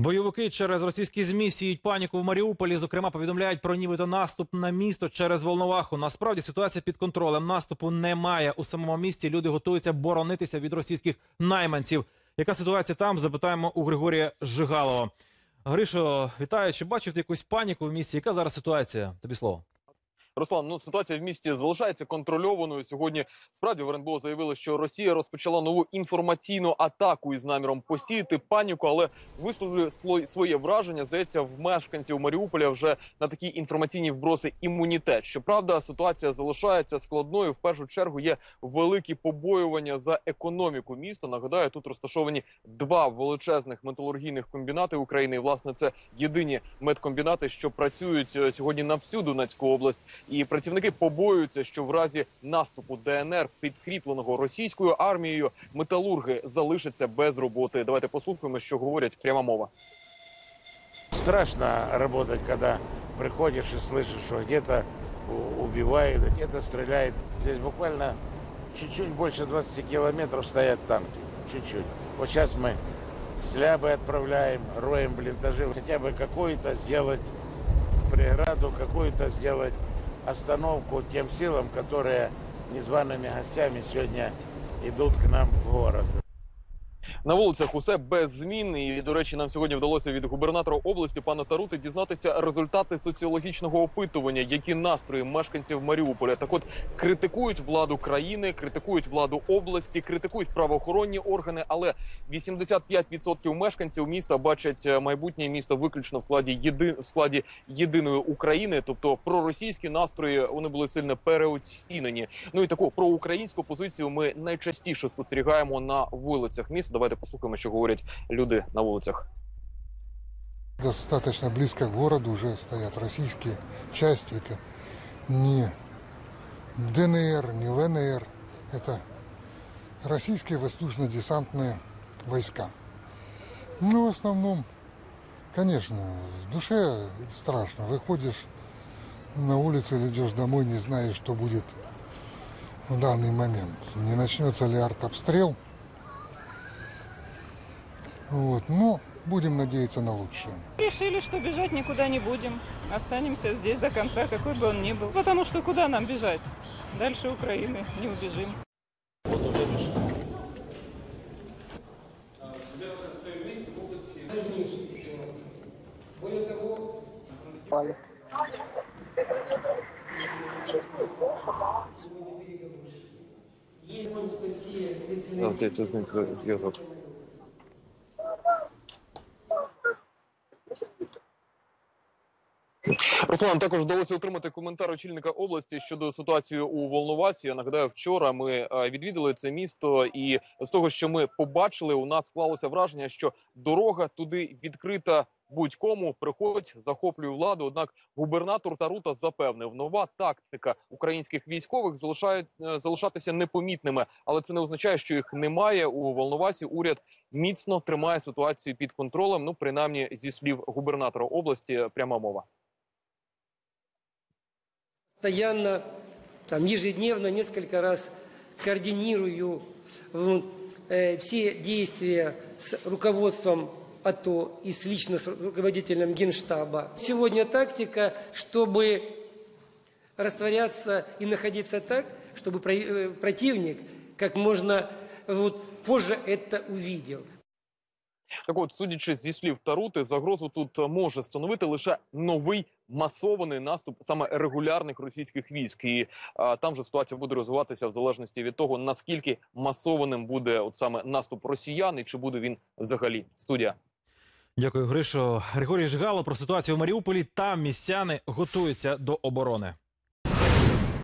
Бойовики через російські змі сіють паніку в Маріуполі. Зокрема, повідомляють про нібито наступ на місто через Волноваху. Насправді ситуація під контролем. Наступу немає у самому місті. Люди готуються боронитися від російських найманців. Яка ситуація там? Запитаємо у Григорія Жигалова. Гришо, вітаю. Чи бачив ти якусь паніку в місті? Яка зараз ситуація? Тобі слово. Руслан, ну ситуація в місті залишається контрольованою. Сьогодні справді в РНБО заявили, що Росія розпочала нову інформаційну атаку із наміром посіяти паніку, але висловили сло- своє враження. Здається, в мешканців Маріуполя вже на такі інформаційні вброси імунітет. Щоправда, ситуація залишається складною. В першу чергу є великі побоювання за економіку міста. Нагадаю, тут розташовані два величезних металургійних комбінати України. І, власне, це єдині медкомбінати, що працюють е, сьогодні на всю Донецьку область. І працівники побоюються, що в разі наступу ДНР, підкріпленого російською армією, металурги залишаться без роботи. Давайте послухаємо, що говорять пряма мова. Страшно работать, когда приходишь и слышишь, что где-то у- убивают, где-то стреляют. Здесь буквально чуть-чуть больше 20 километров стоят танки. Чуть-чуть. Вот сейчас мы слябы отправляем, роем блиндажи. Хотя бы какую-то сделать преграду, какую-то сделать остановку тем силам, которые незваными гостями сегодня идут к нам в город. На вулицях усе без змін. І до речі, нам сьогодні вдалося від губернатора області пана Тарути дізнатися результати соціологічного опитування, які настрої мешканців Маріуполя. Так, от критикують владу країни, критикують владу області, критикують правоохоронні органи. Але 85% мешканців міста бачать е, майбутнє місто виключно в складі єди... в складі єдиної України. Тобто проросійські настрої вони були сильно переоцінені. Ну і таку проукраїнську позицію ми найчастіше спостерігаємо на вулицях міста. Давайте послухаємо, що говорять люди на вулицях. Достаточно близко к городу уже стоят российские части. Это не ДНР, не ЛНР. Это российские воздушно-десантные войска. Ну, в основном, конечно, в душе страшно. Выходишь на улицу или идешь домой, не знаешь, что будет в данный момент. Не начнется ли артобстрел. Вот. Но будем надеяться на лучшее. Решили, что бежать никуда не будем. Останемся здесь до конца, какой бы он ни был. Потому что куда нам бежать? Дальше Украины не убежим. Здається, з ним зв'язок. Руслан, також вдалося отримати коментар очільника області щодо ситуації у Волновасі. Я нагадаю, вчора ми е, відвідали це місто, і з того, що ми побачили, у нас склалося враження, що дорога туди відкрита будь-кому. Приходь, захоплює владу. Однак губернатор Тарута запевнив, нова тактика українських військових залишає е, залишатися непомітними, але це не означає, що їх немає у Волновасі. Уряд міцно тримає ситуацію під контролем. Ну, принаймні, зі слів губернатора області, пряма мова. Постоянно, там, ежедневно, несколько раз координирую э, все действия с руководством АТО и с лично с руководителем Генштаба. Сегодня тактика, чтобы растворяться и находиться так, чтобы э, противник как можно вот, позже это увидел. Так от, судячи зі слів Тарути, загрозу тут може становити лише новий масований наступ саме регулярних російських військ. І а, там же ситуація буде розвиватися в залежності від того, наскільки масованим буде от саме наступ росіян, і чи буде він взагалі студія. Дякую, Гришо. Григорій Жигало про ситуацію в Маріуполі. Там містяни готуються до оборони.